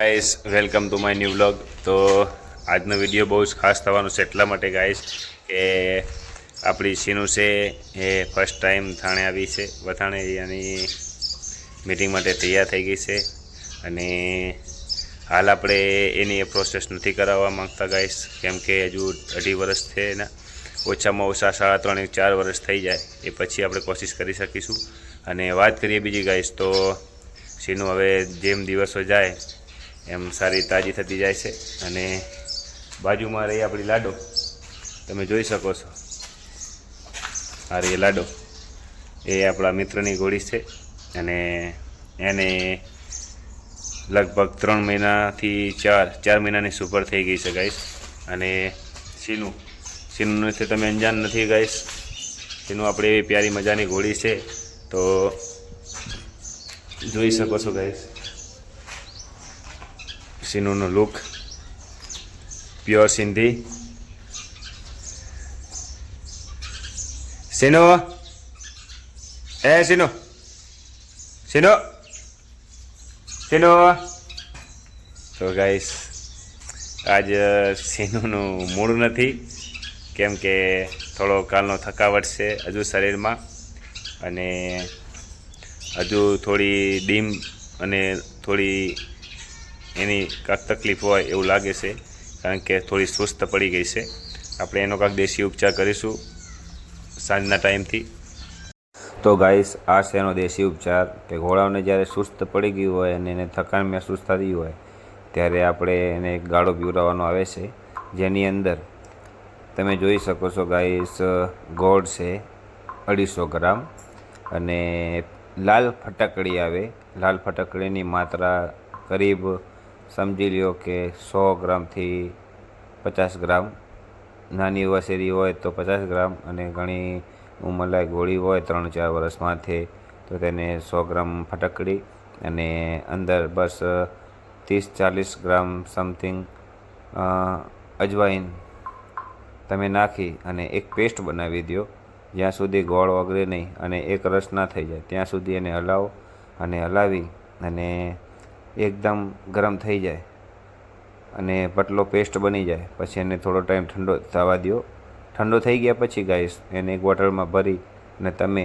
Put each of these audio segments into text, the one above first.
Guys welcome to my new vlog તો આજનો video બહુ જ ખાસ થવાનો છે એટલા માટે ગાઈસ કે આપણી સીનુ છે એ ફર્સ્ટ ટાઈમ થાણે આવી છે. વથાણે એની મીટિંગ માટે તૈયાર થઈ ગઈ છે. અને હાલ આપણે એની એ પ્રોસેસ નથી કરાવવા માંગતા ગાઈસ કેમ કે હજુ અઢી વર્ષ છે એના. ઓછામાં ઓછા સાડા ત્રણ ચાર વર્ષ થઈ જાય. એ પછી આપણે કોશિશ કરી શકીશું. અને વાત કરીએ બીજી ગાઈસ તો સીનું હવે જેમ દિવસો જાય એમ સારી તાજી થતી જાય છે અને બાજુમાં રહી આપણી લાડો. તમે જોઈ શકો છો. આ રહી લાડો. એ આપણા મિત્રની ઘોડી છે અને એને લગભગ ત્રણ મહિનાથી ચાર ચાર મહિનાની સુપર થઈ ગઈ છે ગાઈસ. અને સીનું સીનુંથી તમે અંજાન નથી ગાઈસ. સીનું આપણે એવી પ્યારી મજાની ઘોડી છે. તો જોઈ શકો છો ગાઈસ. સિનુનો લુક પ્યોર સિંધી સિનો એ સિનો સિનો સિનો તો ગાઈસ આજ સિનુનું મૂળ નથી. કેમ કે થોડો કાલનો થકાવટ છે હજુ શરીરમાં. અને હજુ થોડી ડીમ અને થોડી એની કાંક તકલીફ હોય એવું લાગે છે, કારણ કે થોડી સુસ્ત પડી ગઈ છે. આપણે એનો કાંક દેશી ઉપચાર કરીશું સાંજના ટાઈમથી. તો ગાઈસ, આ છે એનો દેશી ઉપચાર કે ઘોડાઓને જ્યારે સુસ્ત પડી ગયું હોય અને એને થકાન મહેસૂસ થતી હોય, ત્યારે આપણે એને ગાળો પીવડાવવાનો આવે છે. જેની અંદર તમે જોઈ શકો છો ગાઈસ, ગોળ છે અઢીસો ગ્રામ અને લાલ ફટકડી આવે. લાલ ફટકડીની માત્રા કરીબ સમજી લ્યો કે સો ગ્રામથી પચાસ ગ્રામ. નાની વસેરી હોય તો પચાસ ગ્રામ અને ઘણી ઉંમરલાયક ગોળી હોય ત્રણ ચાર વર્ષ તો તેને સો ગ્રામ ફટકડી અને અંદર બસ ત્રીસ ચાલીસ ગ્રામ સમથિંગ અજવાઈન તમે નાખી અને એક પેસ્ટ બનાવી દો જ્યાં સુધી ગોળ વગરે નહીં અને એક રસ ના થઈ જાય, ત્યાં સુધી એને હલાવો અને હલાવી અને એકદમ ગરમ થઈ જાય અને પટલો પેસ્ટ બની જાય. પછી એને થોડો ટાઈમ ઠંડો થવા દો ઠંડો થઈ ગયા પછી ગાઈસ એને એક બોટલમાં ભરી અને તમે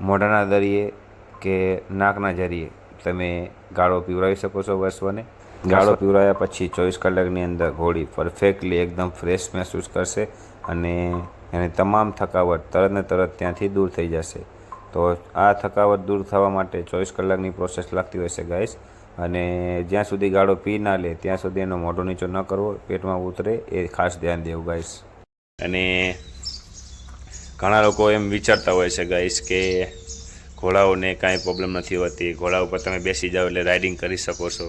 મોઢાના દરિયે કે નાકના જરીએ તમે ગાળો પીવડાવી શકો છો વસવાને. ગાળો પીવડાવ્યા પછી ચોવીસ કલાકની અંદર ઘોડી પરફેક્ટલી એકદમ ફ્રેશ મહેસૂસ કરશે અને એની તમામ થકાવટ તરત ને તરત ત્યાંથી દૂર થઈ જશે. તો આ થકાવટ દૂર થવા માટે ચોવીસ કલાકની પ્રોસેસ લાગતી હોય છે ગાઈસ અને જ્યાં સુધી ગાળો પી ના લે, ત્યાં સુધી એનો મોઢો નીચો ન કરવો, પેટમાં ઉતરે એ ખાસ ધ્યાન દેવું ગાઈસ અને ઘણા લોકો એમ વિચારતા હોય છે ગાઈસ કે ઘોડાઓને કાંઈ પ્રોબ્લેમ નથી હોતી. ઘોડા ઉપર તમે બેસી જાઓ એટલે રાઇડિંગ કરી શકો છો.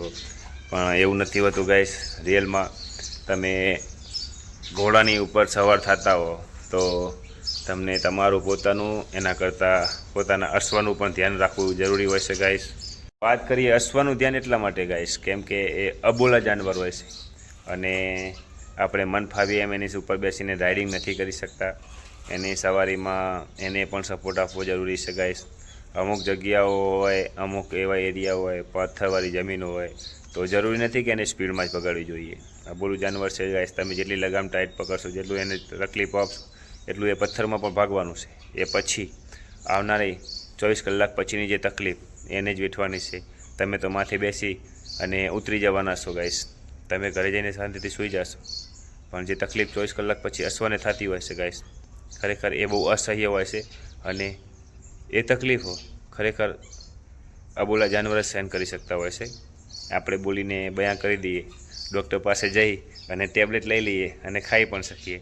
પણ એવું નથી હોતું ગાઈસ રિયલમાં તમે ઘોડાની ઉપર સવાર થતા હો, તો તમને તમારું પોતાનું, એના કરતાં પોતાના અશ્વનું પણ ધ્યાન રાખવું જરૂરી હોય છે ગાઈસ વાત કરીએ અશ્વનું ધ્યાન એટલા માટે ગાઈશ, કેમ કે એ અબોલા જાનવર હોય છે. અને આપણે મન ફાવી એમ એની ઉપર બેસીને રાઇડિંગ નથી કરી શકતા. એની સવારીમાં એને પણ સપોર્ટ આપવો જરૂરી છે ગાઈશ. અમુક જગ્યાઓ હોય, અમુક એવા એરિયા હોય, પથ્થરવાળી જમીનો હોય, તો જરૂરી નથી કે એને સ્પીડમાં જ પકડવી જોઈએ. અબોલું જાનવર છે ગાઈસ તમે જેટલી લગામ ટાઈટ પકડશો, જેટલું એને તકલીફ આપશો, એટલું એ પથ્થરમાં પણ ભાગવાનું છે. એ પછી આવનારી ચોવીસ કલાક પછીની જે તકલીફ એને જ વેઠવાની છે. તમે તો માથે બેસી અને ઉતરી જવાના છો ગાઈશ તમે ઘરે જઈને શાંતિથી સૂઈ જશો. પણ જે તકલીફ ચોવીસ કલાક પછી અશ્વને થતી હોય છે ગાઈશ ખરેખર એ બહુ અસહ્ય હોય છે અને એ તકલીફો ખરેખર અબોલા જાનવર જ સહન કરી શકતા હોય છે. આપણે બોલીને બયા કરી દઈએ. ડૉક્ટર પાસે જઈ અને ટેબ્લેટ લઈ લઈએ અને ખાઈ પણ શકીએ.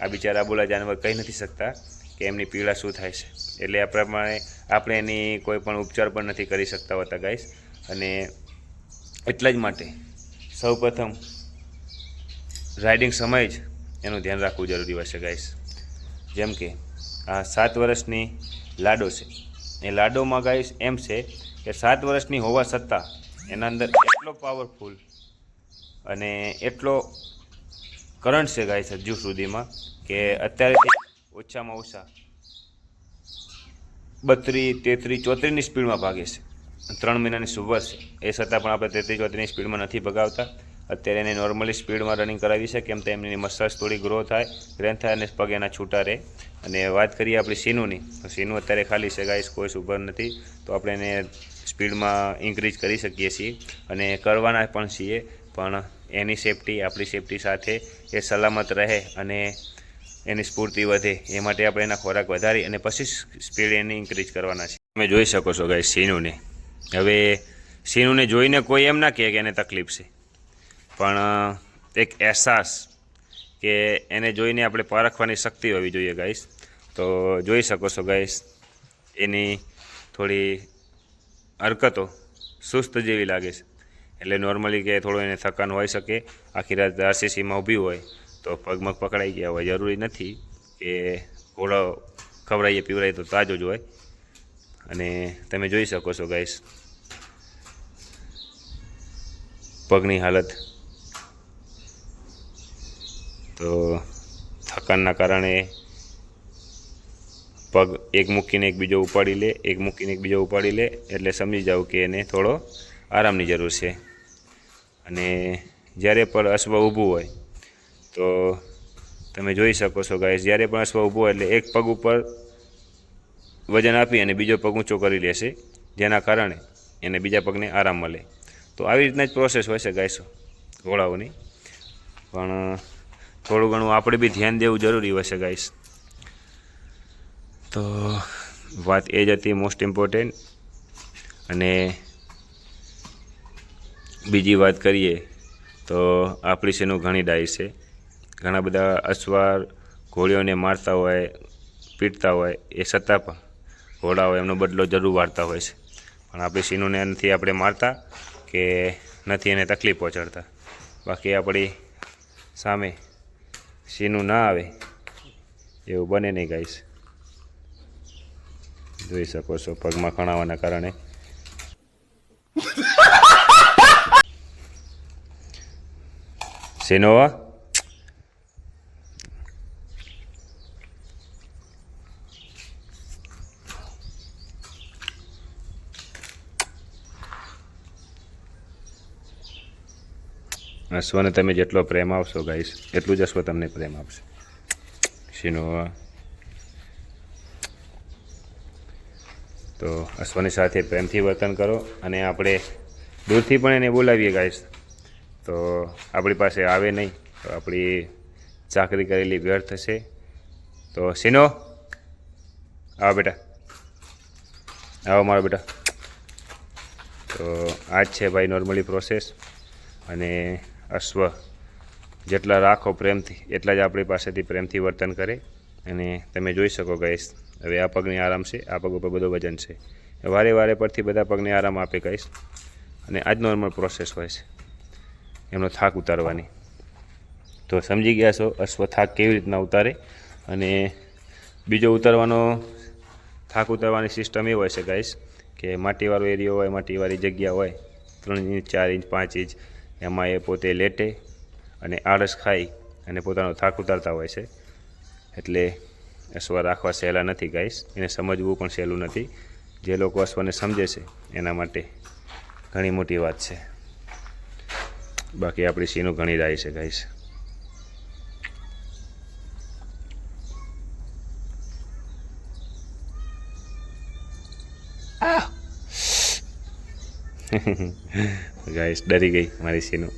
આ બિચારા અબોલા જાનવર કહી નથી શકતા. કે એમની પીડા શું થાય છે. એટલે આ પ્રમાણે આપણે એની કોઈ પણ ઉપચાર પણ નથી કરી શકતા હોતા ગાઈસ અને એટલા જ માટે સૌપ્રથમ રાઇડિંગ સમય જ એનું ધ્યાન રાખવું જરૂરી હોય છે ગાઈસ જેમ કે આ સાત વર્ષની લાડો છે. એ લાડોમાં ગાઈસ એમ છે કે સાત વર્ષની હોવા છતાં એના અંદર એટલો પાવરફુલ અને એટલો કરંટ છે ગાઈસ હજુ સુધીમાં કે અત્યારે ઓછામાં ઓછા બત્રીસ, તેત્રીસ, ચોત્રીસની સ્પીડમાં ભાગે છે. ત્રણ મહિનાની સુવર છે. એ છતાં પણ આપણે તેત્રીસ, ચોત્રીસની સ્પીડમાં નથી ભગાવતા. અત્યારે એને નોર્મલી સ્પીડમાં રનિંગ કરાવી છે. કેમ તો એમની મસલ્સ થોડી ગ્રો થાય ગ્રેન થાય અને પગ એના છૂટા રહે. અને વાત કરીએ આપણી સીનુની, તો સીનું અત્યારે ખાલી છે ગાઈસ કોઈ સુભર નથી. તો આપણે એને સ્પીડમાં ઇન્ક્રીઝ કરી શકીએ છીએ. અને કરવાના પણ છીએ. પણ એની સેફટી આપણી સેફટી સાથે એ સલામત રહે અને એની સ્ફૂર્તિ વધે, એ માટે આપણે એના ખોરાક વધારી અને પછી સ્પીડ એની ઇન્ક્રીઝ કરવાના છે તમે જોઈ શકો છો ગાય સીનુને હવે સીનુને જોઈને કોઈ એમ ના કહે કે એને તકલીફ છે. પણ એક અહેસાસ કે એને જોઈને આપણે પારખવાની શક્તિ હોવી જોઈએ ગાઈસ તો જોઈ શકો છો ગાઈસ એની થોડી હરકતો સુસ્ત જેવી લાગે છે. એટલે નોર્મલી કે થોડું એને થકાન હોઈ શકે, આખી રાત આરસીસીમાં ઊભી હોય તો પગમાં પકડાઈ ગયા હોય. જરૂરી નથી કે ઘોડો ખવડાવીએ, પીવડાવીએ તો તાજો જ હોય. અને તમે જોઈ શકો છો ગાઈસ પગની હાલત. તો થકાનના કારણે પગ એક મૂકીને એક બીજો ઉપાડી લે, એક મૂકીને એક બીજો ઉપાડી લે, એટલે સમજી જાવ કે એને થોડો આરામની જરૂર છે. અને જ્યારે પણ અશ્વ ઊભું હોય તો તમે જોઈ શકો છો ગાઈસ જ્યારે પણ અશ્વ ઊભો એટલે એક પગ ઉપર વજન આપી અને બીજો પગ ઊંચો કરી લેશે, જેના કારણે એને બીજા પગને આરામ મળે. તો આવી રીતના જ પ્રોસેસ હોય છે ગાયસો ઘોડાઓની પણ થોડું ઘણું આપણે બી ધ્યાન દેવું જરૂરી હોય છે ગાઈસ તો વાત એ જ હતી મોસ્ટ ઇમ્પોર્ટન્ટ અને બીજી વાત કરીએ, તો આપણી શેનું ઘણી ડાય છે. ઘણા બધા અસવાર ઘોડીઓને મારતા હોય, પીટતા હોય, એ છતાં પણ ઘોડાઓ એમનો બદલો જરૂર વાળતા હોય છે. પણ આપણે સિંહોને નથી આપણે મારતા કે નથી એને તકલીફ પહોંચાડતા. બાકી આપણી સામે સીનું ના આવે એવું બને નહીં ગાઈશ જોઈ શકો છો પગમાં ખણાવાના કારણે. સિનોવા અશ્વને તમે જેટલો પ્રેમ આવશો ગાઈશ એટલું જ અશ્વ તમને પ્રેમ આપશે. સિનોવા તો અશ્વની સાથે પ્રેમથી વર્તન કરો અને આપણે દૂરથી પણ એને બોલાવીએ ગાઈશ તો આપણી પાસે આવે નહીં, તો આપણી ચાકરી કરેલી વ્યર્થ થશે તો શીનો, આવો બેટા. આવો મારો બેટા. તો આ જ છે ભાઈ નોર્મલી પ્રોસેસ અને અશ્વ જેટલા રાખો પ્રેમથી, એટલા જ આપણી પાસેથી પ્રેમથી વર્તન કરે. અને તમે જોઈ શકો કહીશ હવે આ પગની આરામ છે, આ પગ ઉપર બધું વજન છે. વારે વારે પરથી બધા પગને આરામ આપે કહીશ અને આજ નોર્મલ પ્રોસેસ હોય છે. એમનો થાક ઉતારવાની. તો સમજી ગયા છો, અશ્વ થાક કેવી રીતના ઉતારે? અને બીજો ઉતારવાનો થાક ઉતારવાની સિસ્ટમ એ હોય છે ગાઈશ કે માટીવાળો એરિયો હોય, માટીવાળી જગ્યા હોય, ત્રણ ઇંચ ચાર ઇંચ પાંચ ઇંચ એમાં એ પોતે લેટે અને આળસ ખાઈ અને પોતાનો થાક ઉતારતા હોય છે. એટલે અશ્વ રાખવા સહેલા નથી ગાઈશ. એને સમજવું પણ સહેલું નથી. જે લોકો અશ્વને સમજે છે, એના માટે ઘણી મોટી વાત છે. બાકી આપણી સીનું ઘણી રાય છે ગાઈશ. ગાઈસ ડરી ગઈ મારી સીનું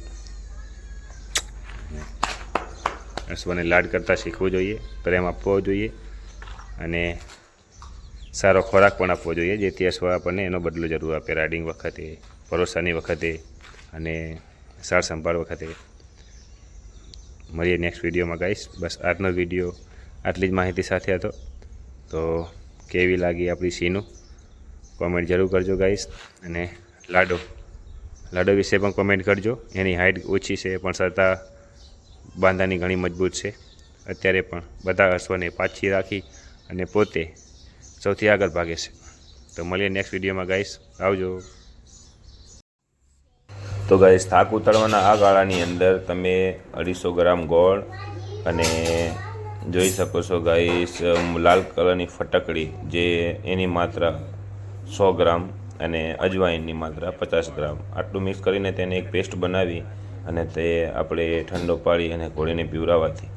અશ્વને લાડ કરતાં શીખવું જોઈએ, પ્રેમ આપવો જોઈએ અને સારો ખોરાક પણ આપવો જોઈએ. જેથી અશ્વ આપણને એનો બદલો જરૂર આપે. રાઇડિંગ વખતે પરોસાની વખતે અને સાર સંભાળ વખતે. મળીએ નેક્સ્ટ વિડીયોમાં ગાઈશ બસ આજનો વીડિયો આટલી જ માહિતી સાથે હતો. તો કેવી લાગી આપણી સીનું કોમેન્ટ જરૂર કરજો ગાઈશ અને લાડો. લાડો વિશે પણ કોમેન્ટ કરજો. એની હાઇટ ઓછી છે, પણ છતાં બાંધાની ઘણી મજબૂત છે. અત્યારે પણ બધા અશ્વને પાછી રાખી અને પોતે સૌથી આગળ ભાગે છે. તો મળીએ નેક્સ્ટ વિડીયોમાં ગાઈશ આવજો. તો ગાઈશ થાક ઉતારવાના આ ગાળાની અંદર તમે અઢીસો ગ્રામ ગોળ અને જોઈ શકો છો ગાઈશ લાલ કલરની ફટકડી જે એની માત્રા સો ગ્રામ અને અજવાઈનની માત્રા પચાસ ગ્રામ. આટલું મિક્સ કરીને તેને એક પેસ્ટ બનાવી અને તે આપણે ઠંડો પાડી અને ઘોડીને પીવડાવવાથી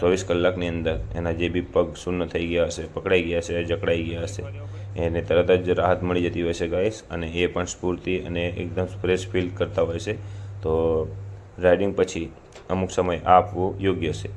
ચોવીસ કલાકની અંદર એના જે બી પગ શૂન્ય થઈ ગયા હશે, પકડાઈ ગયા હશે, જકડાઈ ગયા હશે, એને તરત જ રાહત મળી જતી હોય છે ગાઈસ અને એ પણ સ્ફૂર્તિ અને એકદમ ફ્રેશ ફીલ કરતા હોય છે. તો રાઇડિંગ પછી અમુક સમય આપવો યોગ્ય છે.